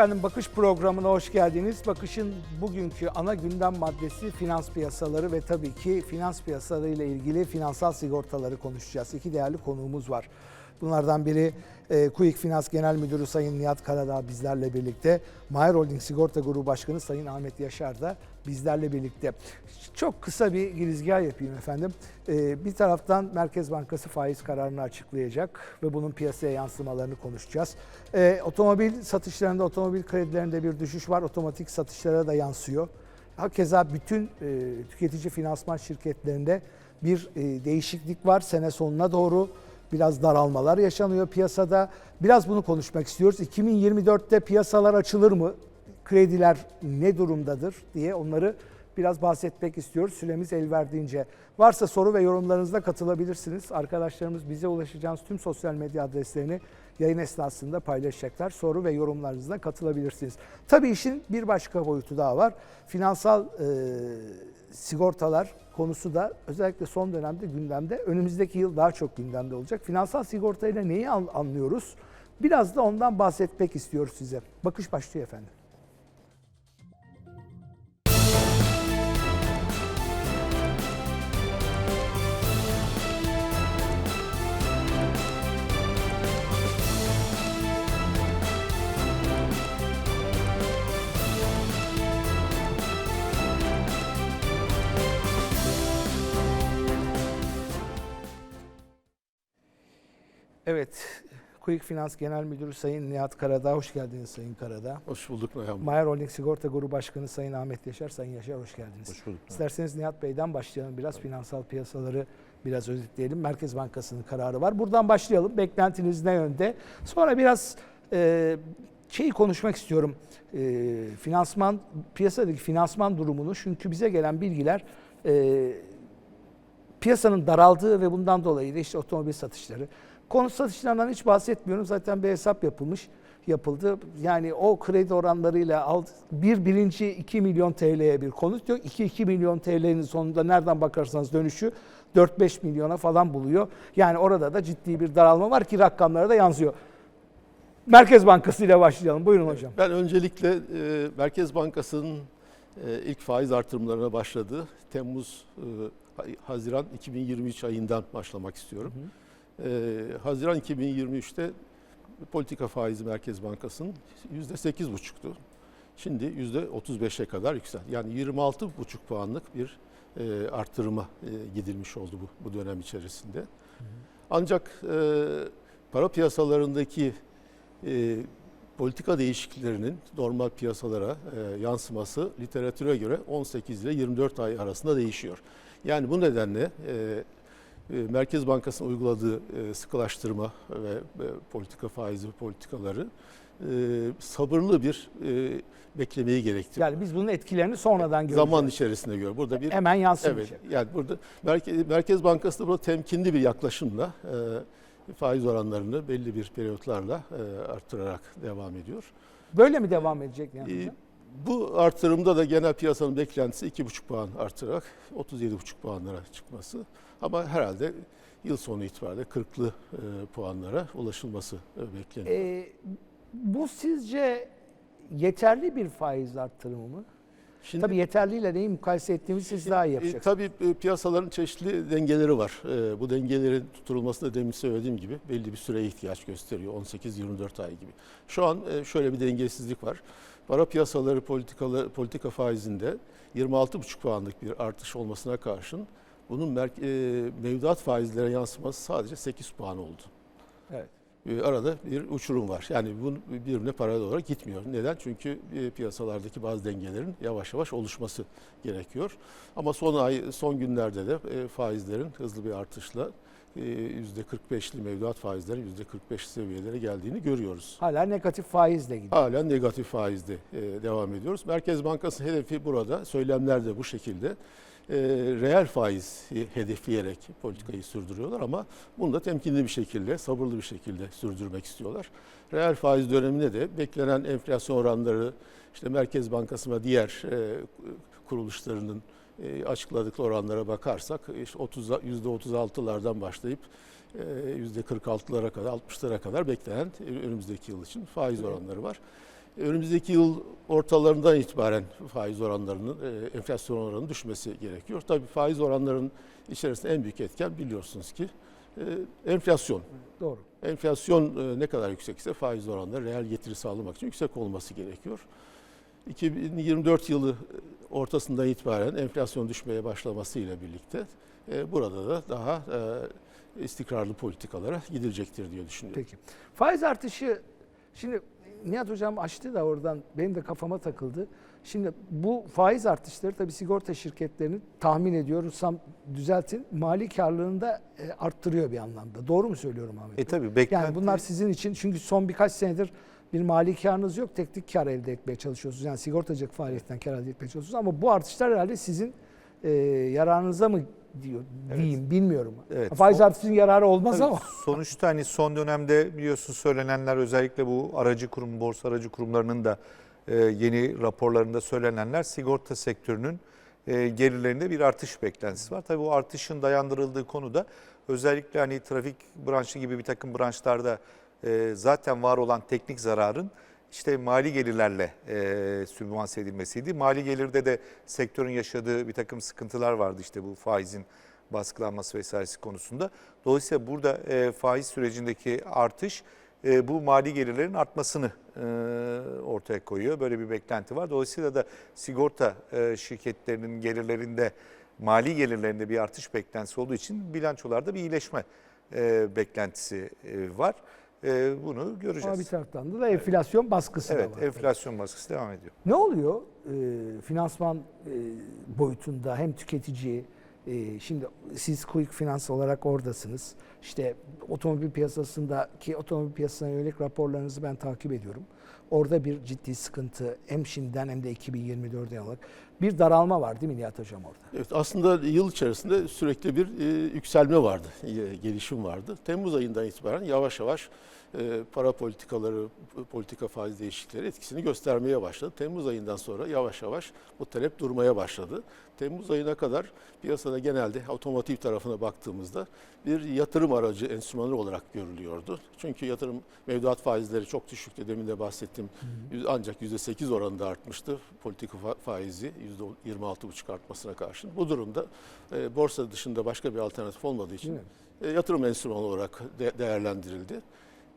Efendim Bakış programına hoş geldiniz. Bakış'ın bugünkü ana gündem maddesi finans piyasaları ve tabii ki finans piyasaları ile ilgili finansal sigortaları konuşacağız. İki değerli konuğumuz var. Bunlardan biri e, Quick Finans Genel Müdürü Sayın Nihat Karadağ bizlerle birlikte. Mayer Holding Sigorta Grubu Başkanı Sayın Ahmet Yaşar da bizlerle birlikte. Çok kısa bir girizgah yapayım efendim. E, bir taraftan Merkez Bankası faiz kararını açıklayacak ve bunun piyasaya yansımalarını konuşacağız. E, otomobil satışlarında, otomobil kredilerinde bir düşüş var. Otomatik satışlara da yansıyor. Hakeza bütün e, tüketici finansman şirketlerinde bir e, değişiklik var. Sene sonuna doğru biraz daralmalar yaşanıyor piyasada. Biraz bunu konuşmak istiyoruz. 2024'te piyasalar açılır mı? Krediler ne durumdadır diye onları biraz bahsetmek istiyoruz. Süremiz el verdiğince. Varsa soru ve yorumlarınızda katılabilirsiniz. Arkadaşlarımız bize ulaşacağınız tüm sosyal medya adreslerini yayın esnasında paylaşacaklar. Soru ve yorumlarınızda katılabilirsiniz. Tabii işin bir başka boyutu daha var. Finansal e, sigortalar konusu da özellikle son dönemde gündemde. Önümüzdeki yıl daha çok gündemde olacak. Finansal sigortayla neyi an- anlıyoruz? Biraz da ondan bahsetmek istiyoruz size. Bakış başlıyor efendim. Evet, Quick Finans Genel Müdürü Sayın Nihat Karadağ. Hoş geldiniz Sayın Karadağ. Hoş bulduk Noyan. Mayer Holding Sigorta Grubu Başkanı Sayın Ahmet Yaşar. Sayın Yaşar hoş geldiniz. Hoş bulduk. İsterseniz Nihat Bey'den başlayalım. Biraz finansal piyasaları biraz özetleyelim. Merkez Bankası'nın kararı var. Buradan başlayalım. Beklentiniz ne yönde? Sonra biraz e, şeyi konuşmak istiyorum. E, finansman, piyasadaki finansman durumunu. Çünkü bize gelen bilgiler e, piyasanın daraldığı ve bundan dolayı da işte otomobil satışları. Konut satışlarından hiç bahsetmiyorum. Zaten bir hesap yapılmış, yapıldı. Yani o kredi oranlarıyla al, bir birinci 2 milyon TL'ye bir konut yok. 2-2 milyon TL'nin sonunda nereden bakarsanız dönüşü 4-5 milyona falan buluyor. Yani orada da ciddi bir daralma var ki rakamlara da yansıyor. Merkez Bankası ile başlayalım. Buyurun hocam. Ben öncelikle e, Merkez Bankası'nın e, ilk faiz artırımlarına başladığı Temmuz e, Haziran 2023 ayından başlamak istiyorum. E, Haziran 2023'te politika faizi Merkez Bankası'nın %8,5'tu. Şimdi %35'e kadar yükseldi. Yani 26,5 puanlık bir e, artırıma e, gidilmiş oldu bu, bu dönem içerisinde. Ancak e, para piyasalarındaki e, politika değişikliklerinin normal piyasalara e, yansıması literatüre göre 18 ile 24 ay arasında değişiyor. Yani bu nedenle e, Merkez Bankası'nın uyguladığı e, sıkılaştırma ve e, politika faizi politikaları e, sabırlı bir beklemeyi gerektiriyor. Yani biz bunun etkilerini sonradan göreceğiz. Zaman içerisinde göre. Burada bir Hemen yansımayacak. Evet, yani burada Merkez, Merkez Bankası da burada temkinli bir yaklaşımla faiz oranlarını belli bir periyotlarla arttırarak devam ediyor. Böyle mi devam edecek yani E? Bu artırımda da genel piyasanın beklentisi 2,5 puan arttırarak 37,5 puanlara çıkması. Ama herhalde yıl sonu itibariyle 40'lı e, puanlara ulaşılması e, bekleniyor. Ee, bu sizce yeterli bir faiz arttırımı mı? Şimdi Tabii yeterliyle neyi mukayese ettiğimizi siz daha iyi E, yapacaksınız. tabii e, piyasaların çeşitli dengeleri var. E, bu dengelerin tutturulmasında demin söylediğim gibi belli bir süreye ihtiyaç gösteriyor. 18-24 ay gibi. Şu an e, şöyle bir dengesizlik var. Para piyasaları politikalı, politika faizinde 26,5 puanlık bir artış olmasına karşın bunun e, mevduat faizlere yansıması sadece 8 puan oldu. Evet. E, arada bir uçurum var. Yani bu birbirine paralel olarak gitmiyor. Neden? Çünkü e, piyasalardaki bazı dengelerin yavaş yavaş oluşması gerekiyor. Ama son ay, son günlerde de e, faizlerin hızlı bir artışla %45'li mevduat faizlerin %45 seviyelere geldiğini görüyoruz. Hala negatif faizle gidiyor. Halen negatif faizde e, devam ediyoruz. Merkez Bankası hedefi burada, söylemler de bu şekilde. E, reel faiz hedefleyerek politikayı sürdürüyorlar ama bunu da temkinli bir şekilde, sabırlı bir şekilde sürdürmek istiyorlar. Reel faiz döneminde de beklenen enflasyon oranları, işte Merkez Bankası ve diğer e, kuruluşlarının e, açıkladıkları oranlara bakarsak işte 30 %36'lardan başlayıp e, %46'lara kadar 60'lara kadar beklenen e, önümüzdeki yıl için faiz oranları var. Önümüzdeki yıl ortalarından itibaren faiz oranlarının, e, enflasyon oranının düşmesi gerekiyor. Tabii faiz oranlarının içerisinde en büyük etken biliyorsunuz ki e, enflasyon. Doğru. Enflasyon e, ne kadar yüksekse faiz oranları reel getiri sağlamak için yüksek olması gerekiyor. 2024 yılı ortasından itibaren enflasyon düşmeye başlamasıyla birlikte e, burada da daha e, istikrarlı politikalara gidilecektir diye düşünüyorum. Peki. Faiz artışı şimdi Nihat Hocam açtı da oradan benim de kafama takıldı. Şimdi bu faiz artışları tabii sigorta şirketlerinin tahmin ediyorsam düzeltin mali karlılığını da e, arttırıyor bir anlamda. Doğru mu söylüyorum Ahmet? E tabii beklenti. Yani bunlar sizin için çünkü son birkaç senedir bir mali karınız yok. Teknik kar elde etmeye çalışıyorsunuz. Yani sigortacılık faaliyetten kar elde etmeye çalışıyorsunuz. Ama bu artışlar herhalde sizin e, yararınıza mı diyor diyeyim bilmiyorum. Evet, Faiz artışının yararı olmaz Tabii, ama. sonuçta hani son dönemde biliyorsun söylenenler özellikle bu aracı kurum, borsa aracı kurumlarının da e, yeni raporlarında söylenenler sigorta sektörünün e, gelirlerinde bir artış beklentisi var. Tabii bu artışın dayandırıldığı konuda özellikle hani trafik branşı gibi bir takım branşlarda e, zaten var olan teknik zararın işte mali gelirlerle e, sübvanse edilmesiydi. Mali gelirde de sektörün yaşadığı bir takım sıkıntılar vardı işte bu faizin baskılanması vesairesi konusunda. Dolayısıyla burada e, faiz sürecindeki artış e, bu mali gelirlerin artmasını e, ortaya koyuyor. Böyle bir beklenti var. Dolayısıyla da sigorta e, şirketlerinin gelirlerinde mali gelirlerinde bir artış beklentisi olduğu için bilançolarda bir iyileşme e, beklentisi e, var. E, bunu Ama bir göreceğiz. taraftan da enflasyon baskısı Evet, da var. enflasyon baskısı devam ediyor. Ne oluyor e, finansman e, boyutunda hem tüketici e, şimdi siz Quick Finans olarak oradasınız. İşte otomobil piyasasındaki otomobil piyasasına yönelik raporlarınızı ben takip ediyorum. Orada bir ciddi sıkıntı hem şimdiden hem de 2024'e yönelik bir daralma var değil mi Nihat Hocam orada? Evet, aslında yıl içerisinde sürekli bir e, yükselme vardı, e, gelişim vardı. Temmuz ayından itibaren yavaş yavaş para politikaları, politika faiz değişiklikleri etkisini göstermeye başladı. Temmuz ayından sonra yavaş yavaş bu talep durmaya başladı. Temmuz ayına kadar piyasada genelde otomotiv tarafına baktığımızda bir yatırım aracı enstrümanı olarak görülüyordu. Çünkü yatırım mevduat faizleri çok düşüktü. Demin de bahsettim. Ancak %8 oranında artmıştı politika fa- faizi %26,5 artmasına karşın. Bu durumda e, borsa dışında başka bir alternatif olmadığı için e, yatırım enstrümanı olarak de- değerlendirildi.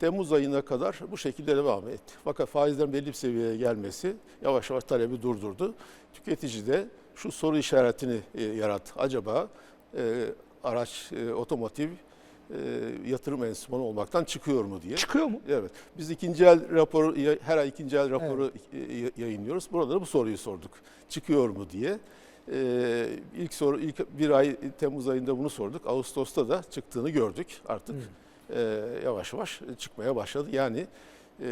Temmuz ayına kadar bu şekilde devam etti. Fakat faizlerin belli bir seviyeye gelmesi yavaş yavaş talebi durdurdu. Tüketici de şu soru işaretini e, yarattı. Acaba e, araç, e, otomotiv e, yatırım enstrümanı olmaktan çıkıyor mu diye. Çıkıyor mu? Evet. Biz ikinci el raporu, her ay ikinci el raporu e, y- yayınlıyoruz. Burada da bu soruyu sorduk. Çıkıyor mu diye. Ee, ilk soru ilk bir ay Temmuz ayında bunu sorduk. Ağustos'ta da çıktığını gördük artık. Ee, yavaş yavaş çıkmaya başladı. Yani e,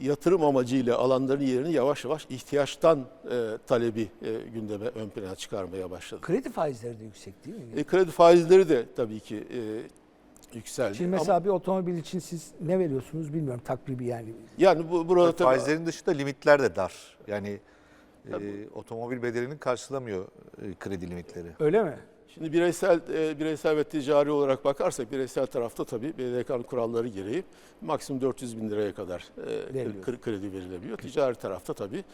yatırım amacıyla alanların yerini yavaş yavaş ihtiyaçtan e, talebi e, gündeme ön plana çıkarmaya başladı. Kredi faizleri de yüksek değil mi? E, kredi faizleri de tabii ki e, yükseldi. Şimdi Ama- mesela bir otomobil için siz ne veriyorsunuz bilmiyorum takribi yani. yani bu burada tabii- Faizlerin dışında limitler de dar. Yani e, otomobil bedelini karşılamıyor e, kredi limitleri. Öyle mi? Şimdi bireysel e, bireysel ve ticari olarak bakarsak bireysel tarafta tabii BDK'nın kuralları gereği maksimum 400 bin liraya kadar e, kredi verilebiliyor. Ticari tarafta tabii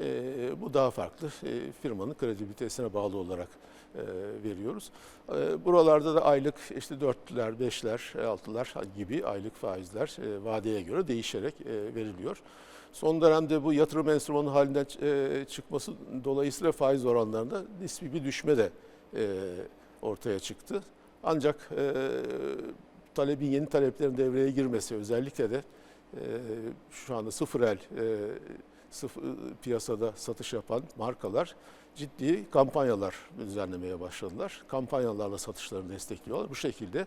e, bu daha farklı. E, firmanın kredi vitesine bağlı olarak e, veriyoruz. E, buralarda da aylık işte 4'ler, 5'ler, 6'lar gibi aylık faizler e, vadeye göre değişerek e, veriliyor. Son dönemde bu yatırım enstrümanı halinden e, çıkması dolayısıyla faiz oranlarında nispi bir düşme de e, ortaya çıktı. Ancak e, talebin yeni taleplerin devreye girmesi özellikle de e, şu anda sıfır el e, sıfır, piyasada satış yapan markalar ciddi kampanyalar düzenlemeye başladılar. Kampanyalarla satışlarını destekliyorlar. Bu şekilde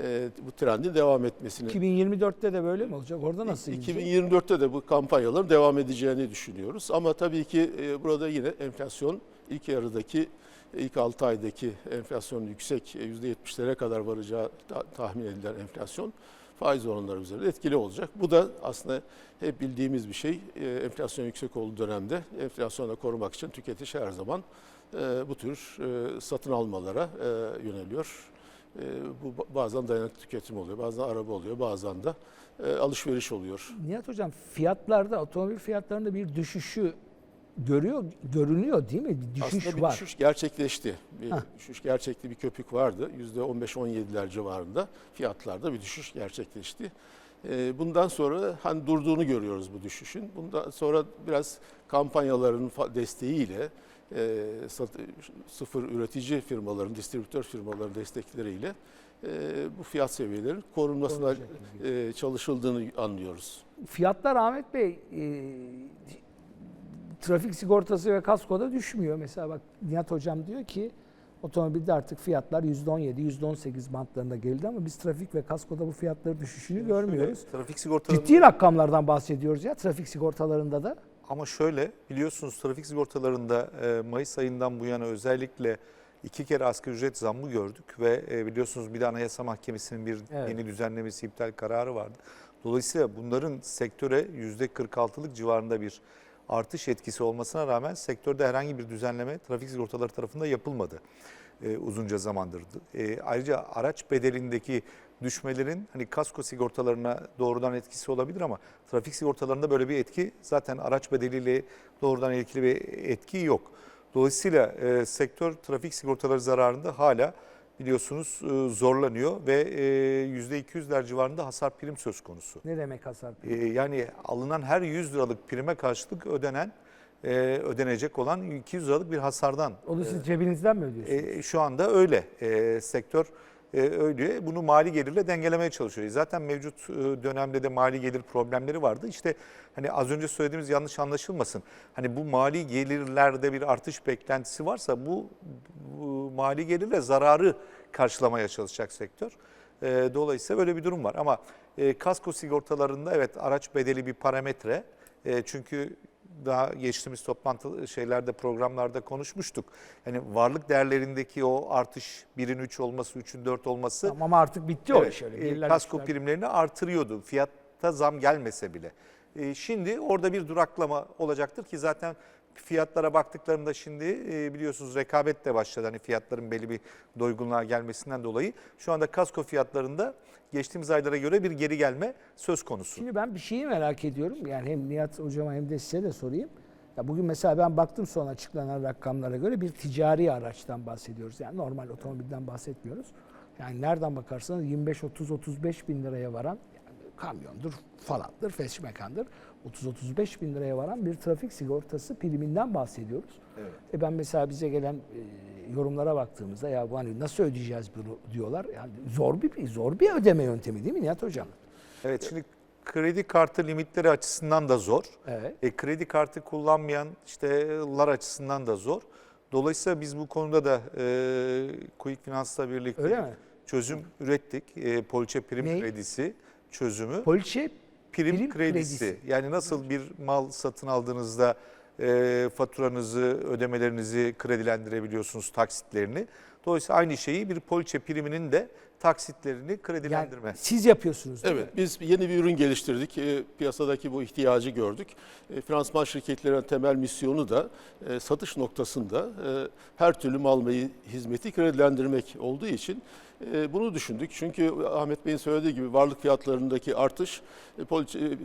e, bu trendin devam etmesini 2024'te de böyle mi olacak? Orada nasıl gidecek? 2024'te de bu kampanyaların devam edeceğini düşünüyoruz. Ama tabii ki e, burada yine enflasyon ilk yarıdaki ilk 6 aydaki enflasyon yüksek e, %70'lere kadar varacağı ta- tahmin edilen enflasyon faiz oranları üzerinde etkili olacak. Bu da aslında hep bildiğimiz bir şey. E, Enflasyon yüksek olduğu dönemde enflasyonu korumak için tüketici her zaman e, bu tür e, satın almalara e, yöneliyor. E, Bu ba- bazen dayanıklı tüketim oluyor, bazen araba oluyor, bazen de e, alışveriş oluyor. Nihat Hocam fiyatlarda, otomobil fiyatlarında bir düşüşü görüyor, görünüyor değil mi? Bir düşüş Aslında bir var. düşüş gerçekleşti. Bir Hah. düşüş gerçekli bir köpük vardı. %15-17'ler civarında fiyatlarda bir düşüş gerçekleşti. Ee, Bundan sonra hani durduğunu görüyoruz bu düşüşün. Bundan sonra biraz kampanyaların desteğiyle e, sıfır üretici firmaların, distribütör firmaların destekleriyle e, bu fiyat seviyelerinin korunmasına e, çalışıldığını anlıyoruz. Fiyatlar Ahmet Bey trafik sigortası ve kaskoda düşmüyor. Mesela bak Nihat Hocam diyor ki otomobilde artık fiyatlar %17, %18 bantlarında geldi ama biz trafik ve kaskoda bu fiyatları düşüşünü görmüyoruz. Şöyle, trafik sigortaları Ciddi rakamlardan bahsediyoruz ya trafik sigortalarında da. Ama şöyle biliyorsunuz trafik sigortalarında e, Mayıs ayından bu yana özellikle iki kere asgari ücret zammı gördük ve e, biliyorsunuz bir de Anayasa Mahkemesi'nin bir Evet. yeni düzenlemesi iptal kararı vardı. Dolayısıyla bunların sektöre %46'lık civarında bir artış etkisi olmasına rağmen sektörde herhangi bir düzenleme trafik sigortaları tarafından yapılmadı e, uzunca zamandır. E, ayrıca araç bedelindeki düşmelerin hani kasko sigortalarına doğrudan etkisi olabilir ama trafik sigortalarında böyle bir etki zaten araç bedeliyle doğrudan ilgili bir etki yok. Dolayısıyla e, sektör trafik sigortaları zararında hala biliyorsunuz e, zorlanıyor ve e, %200'ler civarında hasar prim söz konusu. Ne demek hasar? E, yani alınan her 100 liralık prime karşılık ödenen e, ödenecek olan 200 liralık bir hasardan Onu siz cebinizden mi ödüyorsunuz? e, şu anda öyle. E, sektör e, öyle. Bunu mali gelirle dengelemeye çalışıyor. Zaten mevcut e, dönemde de mali gelir problemleri vardı. İşte hani az önce söylediğimiz yanlış anlaşılmasın. Hani bu mali gelirlerde bir artış beklentisi varsa bu, bu mali gelirle zararı karşılamaya çalışacak sektör. E, dolayısıyla böyle bir durum var. Ama kasko sigortalarında evet araç bedeli bir parametre. Çünkü daha geçtiğimiz toplantı şeylerde programlarda konuşmuştuk. Yani varlık değerlerindeki o artış 1'in 3 olması, 3'ün 4 olması Tamam ama artık bitti o evet, iş öyle. e, Birler, kasko üçler. primlerini artırıyordu. Fiyatta zam gelmese bile. E, şimdi orada bir duraklama olacaktır ki zaten fiyatlara baktıklarında şimdi e, biliyorsunuz rekabet de başladı. Hani fiyatların belli bir doygunluğa gelmesinden dolayı şu anda kasko fiyatlarında geçtiğimiz aylara göre bir geri gelme söz konusu. Şimdi ben bir şeyi merak ediyorum. Yani hem Nihat Hocama hem de size de sorayım. Ya bugün mesela ben baktım son açıklanan rakamlara göre bir ticari araçtan bahsediyoruz. Yani normal otomobilden bahsetmiyoruz. Yani nereden bakarsanız 25 30 35 bin liraya varan kamyondur falandır, feşmekandır. 30-35 bin liraya varan bir trafik sigortası priminden bahsediyoruz. Evet. E ben mesela bize gelen e, yorumlara baktığımızda ya bu hani nasıl ödeyeceğiz bunu diyorlar. Yani zor bir zor bir ödeme yöntemi değil mi Nihat Hocam? Evet şimdi kredi kartı limitleri açısından da zor. Evet. E, kredi kartı kullanmayan işte'lar açısından da zor. Dolayısıyla biz bu konuda da e, Quick Finance'la birlikte çözüm ürettik. E, poliçe prim Ne? kredisi çözümü. Poliçe prim, prim kredisi. kredisi. Yani nasıl bir mal satın aldığınızda e, faturanızı, ödemelerinizi kredilendirebiliyorsunuz, taksitlerini. Dolayısıyla aynı şeyi bir poliçe priminin de taksitlerini yani kredilendirme. siz yapıyorsunuz değil mi? Evet, biz yeni bir ürün geliştirdik. E, piyasadaki bu ihtiyacı gördük. E, finansman şirketlerinin temel misyonu da e, satış noktasında e, her türlü mal ve hizmeti kredilendirmek olduğu için e, bunu düşündük. Çünkü Ahmet Bey'in söylediği gibi varlık fiyatlarındaki artış e, poliçe e,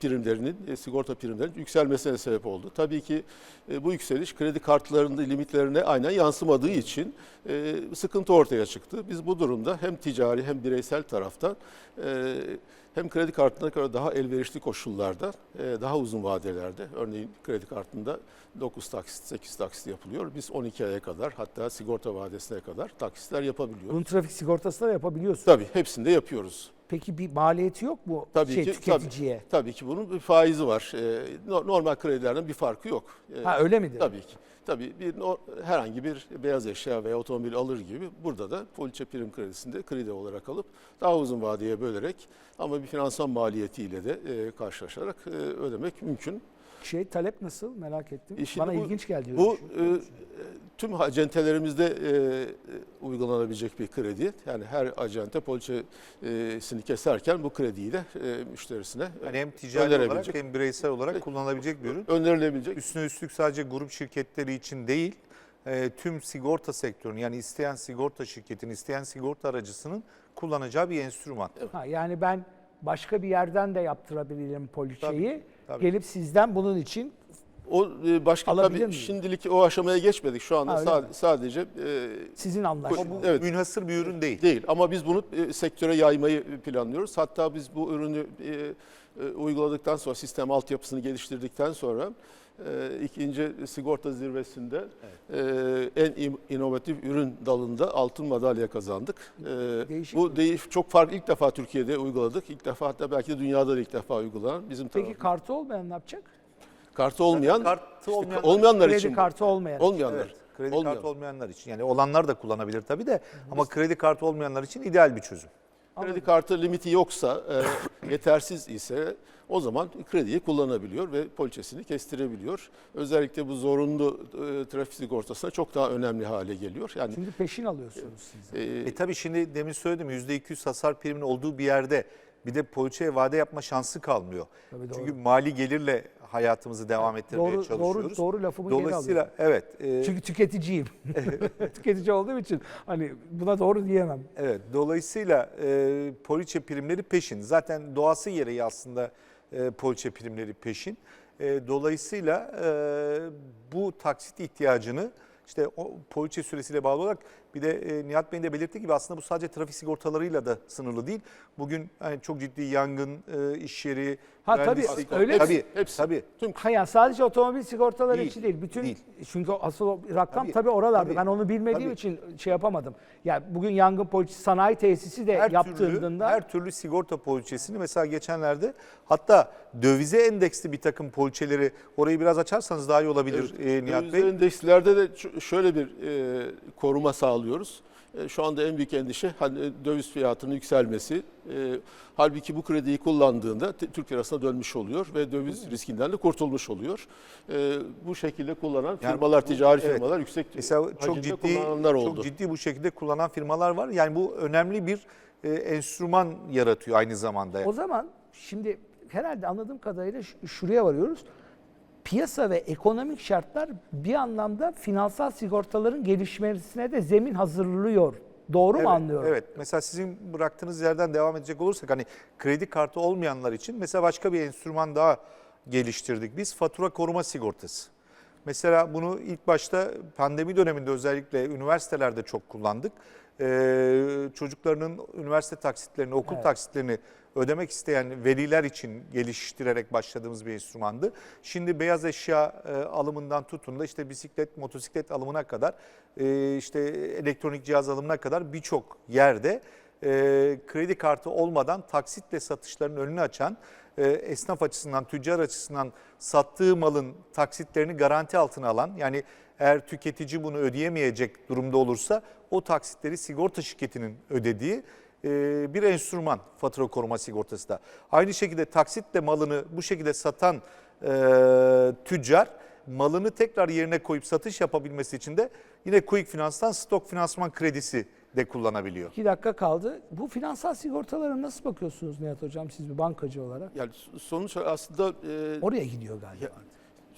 primlerinin, e, sigorta primlerinin yükselmesine sebep oldu. Tabii ki e, bu yükseliş kredi kartlarında limitlerine aynen yansımadığı için e, sıkıntı ortaya çıktı. Biz bu durumda hem ticari hem bireysel taraftan e, hem kredi kartına göre daha elverişli koşullarda, e, daha uzun vadelerde, örneğin kredi kartında 9 taksit, 8 taksit yapılıyor. Biz 12 aya kadar hatta sigorta vadesine kadar taksitler yapabiliyoruz. Bunu trafik sigortası da yapabiliyorsun. Tabii hepsinde yapıyoruz. Peki bir maliyeti yok mu Tabii şey, ki tüketiciye? tabii, tabii ki bunun bir faizi var. E, no- normal kredilerden bir farkı yok. Ha öyle midir? Tabii ki. Tabii bir herhangi bir beyaz eşya veya otomobil alır gibi burada da poliçe prim kredisinde kredi olarak alıp daha uzun vadeye bölerek ama bir finansman maliyetiyle de e, karşılaşarak e, ödemek mümkün. Şey talep nasıl merak ettim. E Bana bu- ilginç geldi. Bu öyle e, tüm acentelerimizde e, e, uygulanabilecek bir kredi. Yani her acente poliçesini keserken bu krediyi de e, müşterisine Yani hem ticari olarak hem bireysel olarak kullanılabilecek bir ürün. önerilebilecek. Üstüne üstlük sadece grup şirketleri için değil, e, tüm sigorta sektörünün yani isteyen sigorta şirketinin, isteyen sigorta aracısının kullanacağı bir enstrüman. Ha, yani ben başka bir yerden de yaptırabilirim poliçeyi. Tabii, tabii. Gelip sizden bunun için O e, başka Alabilir tabii miyim? şimdilik o aşamaya geçmedik. Şu anda Ha, öyle sa- mi? sadece e, sizin anlaşmanız. Bu Evet. münhasır bir ürün değil. değil ama biz bunu e, sektöre yaymayı planlıyoruz. Hatta biz bu ürünü e, e, uyguladıktan sonra sistem altyapısını geliştirdikten sonra e, ikinci sigorta zirvesinde e, en in- inovatif ürün dalında altın madalya kazandık. E, Değişik bu değiş çok farklı ilk defa Türkiye'de uyguladık. İlk defa hatta belki de dünyada da ilk defa uygulanan bizim Peki tarafımız. kartı olmayan ne yapacak? Kartı olmayan kartı işte olmayanlar- olmayanlar Kredi için bu. kartı olmayan. olmayanlar. Evet, kredi Olmayan. kartı olmayanlar için. Yani olanlar da kullanabilir tabii de ama kredi kartı olmayanlar için ideal bir çözüm. Kredi kartı limiti yoksa, e, yetersiz ise o zaman krediyi kullanabiliyor ve poliçesini kestirebiliyor. Özellikle bu zorunlu e, trafik sigortasına çok daha önemli hale geliyor. Yani Şimdi peşin alıyorsunuz siz. e, E tabii şimdi demin söyledim %200 hasar priminin olduğu bir yerde bir de poliçeye vade yapma şansı kalmıyor. Tabii doğru. Çünkü mali gelirle hayatımızı devam ettirmeye Doğru, çalışıyoruz. doğru, doğru lafımı geri Dolayısıyla alıyorum. evet. e, Çünkü tüketiciyim. Tüketici olduğum için hani buna doğru diyemem. Evet, dolayısıyla e, poliçe primleri peşin. Zaten doğası gereği aslında e, poliçe primleri peşin. E, dolayısıyla e, bu taksit ihtiyacını işte o poliçe süresiyle bağlı olarak bir de e, Nihat Bey'in de belirttiği gibi aslında bu sadece trafik sigortalarıyla da sınırlı değil. Bugün hani çok ciddi yangın, e, iş yeri, Ha, tabii, mühendislik- öyle mi? Tabii, Hepsi. tabii. tüm Ha yani sadece otomobil sigortaları Değil, için değil. Bütün değil. çünkü asıl o rakam tabii, Tabii, oralarda. tabii, ben onu bilmediğim tabii. için şey yapamadım. Ya bugün yangın polisi sanayi tesisi de her yaptığında türlü, her türlü sigorta poliçesini mesela geçenlerde hatta dövize endeksli bir takım poliçeleri orayı biraz açarsanız daha iyi olabilir e, Nihat Bey. endekslerde de ş- şöyle bir e, koruma sağlıyoruz. E, şu anda en büyük endişe hani e, döviz fiyatının yükselmesi. E, halbuki bu krediyi kullandığında Türk lirasına dönmüş oluyor ve döviz riskinden de kurtulmuş oluyor. Bu şekilde kullanan Yani firmalar, bu- ticari evet. firmalar yüksek Mesela çok ciddi kullananlar oldu. çok ciddi bu şekilde kullanan firmalar var. Yani bu önemli bir enstrüman yaratıyor aynı zamanda. O zaman şimdi herhalde anladığım kadarıyla şuraya varıyoruz. Piyasa ve ekonomik şartlar bir anlamda finansal sigortaların gelişmesine de zemin hazırlıyor. Doğru Evet, mu anlıyorum? Evet. Mesela sizin bıraktığınız yerden devam edecek olursak hani kredi kartı olmayanlar için mesela başka bir enstrüman daha geliştirdik. Biz fatura koruma sigortası. Mesela bunu ilk başta pandemi döneminde özellikle üniversitelerde çok kullandık. Ee, çocuklarının üniversite taksitlerini, okul Evet. taksitlerini ödemek isteyen veliler için geliştirerek başladığımız bir enstrümandı. Şimdi beyaz eşya e, alımından tutun da işte bisiklet, motosiklet alımına kadar, e, işte elektronik cihaz alımına kadar birçok yerde e, kredi kartı olmadan taksitle satışların önünü açan, e, esnaf açısından, tüccar açısından sattığı malın taksitlerini garanti altına alan, yani eğer tüketici bunu ödeyemeyecek durumda olursa o taksitleri sigorta şirketinin ödediği e, bir enstrüman fatura koruma sigortası da. Aynı şekilde taksitle malını bu şekilde satan e, tüccar malını tekrar yerine koyup satış yapabilmesi için de yine Quick Finans'tan stok finansman kredisi de kullanabiliyor. İki dakika kaldı. Bu finansal sigortalara nasıl bakıyorsunuz Nihat Hocam siz bir bankacı olarak? Yani sonuç aslında e, Oraya gidiyor galiba. Ya,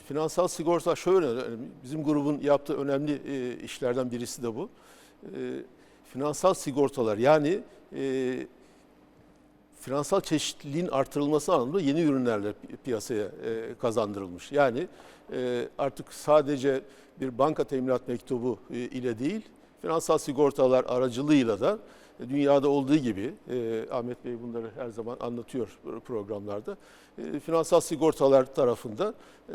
Finansal sigorta şöyle önemli. Bizim grubun yaptığı önemli e, işlerden birisi de bu. E, finansal sigortalar yani e, finansal çeşitliliğin artırılması anlamında yeni ürünlerle pi- piyasaya e, kazandırılmış. Yani e, artık sadece bir banka teminat mektubu e, ile değil, finansal sigortalar aracılığıyla da e, dünyada olduğu gibi e, Ahmet Bey bunları her zaman anlatıyor programlarda. E, finansal sigortalar tarafında e,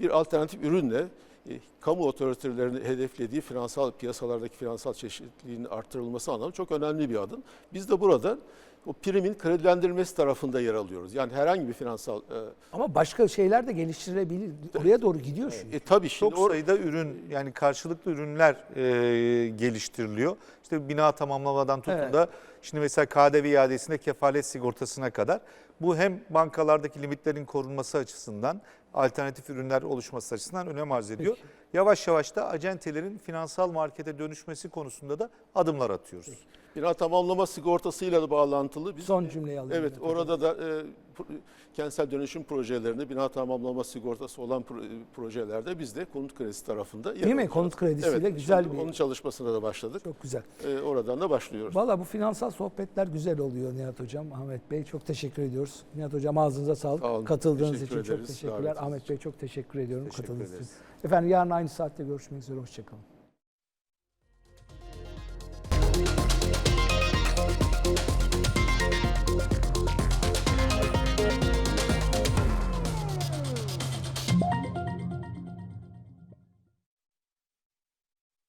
bir alternatif ürünle e, kamu otoritelerinin hedeflediği finansal piyasalardaki finansal çeşitliliğin artırılması anlamında çok önemli bir adım. Biz de burada o primin kredilendirilmesi tarafında yer alıyoruz. Yani herhangi bir finansal e, Ama başka şeyler de geliştirilebilir. Oraya doğru gidiyor çünkü. e, tabii şimdi Çok or- sayıda ürün yani karşılıklı ürünler e, geliştiriliyor. İşte bina tamamlamadan tutun Evet. da şimdi mesela KDV iadesinde kefalet sigortasına kadar bu hem bankalardaki limitlerin korunması açısından alternatif ürünler oluşması açısından önem arz ediyor. yavaş yavaş da acentelerin finansal markete dönüşmesi konusunda da adımlar atıyoruz. Bina tamamlama sigortasıyla da bağlantılı. Biz, Son cümleyi alayım. Evet, orada da e, kentsel dönüşüm projelerinde bina tamamlama sigortası olan pro- projelerde biz de konut kredisi tarafında yer Değil mi? Konut kredisiyle Evet, güzel bir... Onun çalışmasına da başladık. Çok güzel. E, oradan da başlıyoruz. Valla bu finansal sohbetler güzel oluyor Nihat Hocam, Ahmet Bey. Çok teşekkür ediyoruz. Nihat Hocam ağzınıza sağlık. Sağ olun, Katıldığınız teşekkür için çok ederiz teşekkürler. davetiniz Ahmet Bey çok teşekkür ediyorum Teşekkür katıldığınız için. Efendim yarın aynı saatte görüşmek üzere. Hoşçakalın.